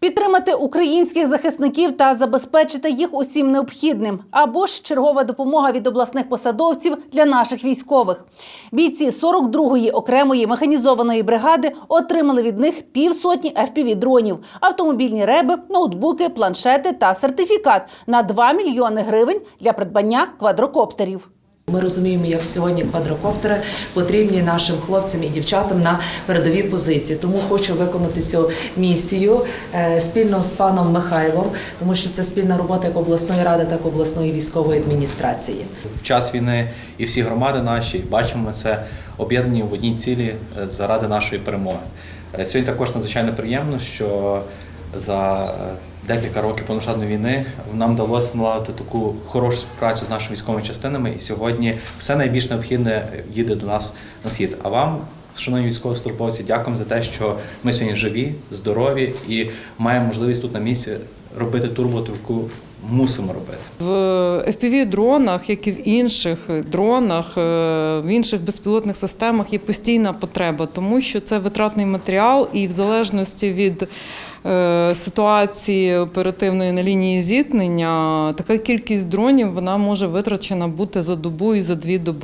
Підтримати українських захисників та забезпечити їх усім необхідним, або ж чергова допомога від обласних посадовців для наших військових. Бійці 42-ї окремої механізованої бригади отримали від них півсотні fpv дронів, автомобільні реби, ноутбуки, планшети та сертифікат на 2 мільйони гривень для придбання квадрокоптерів. Ми розуміємо, як сьогодні квадрокоптери потрібні нашим хлопцям і дівчатам на передовій позиції. Тому хочу виконати цю місію е, спільно з паном Михайлом, тому що це спільна робота як обласної ради, так і обласної військової адміністрації. В час війни і всі громади наші бачимо це об'єднані в одній цілі е, заради нашої перемоги. Е, Сьогодні також надзвичайно приємно, що за е, декілька років повномасштабної війни нам вдалося наладити таку хорошу співпрацю з нашими військовими частинами, і сьогодні все найбільш необхідне їде до нас на схід. А вам, шановні військовослужбовці, дякуємо за те, що ми сьогодні живі, здорові і маємо можливість тут на місці робити ту роботу, яку мусимо робити. В FPV-дронах, як і в інших дронах, е, в інших безпілотних системах є постійна потреба, тому що це витратний матеріал, і в залежності від е, ситуації оперативної на лінії зіткнення, така кількість дронів вона може витрачена бути за добу і за дві доби.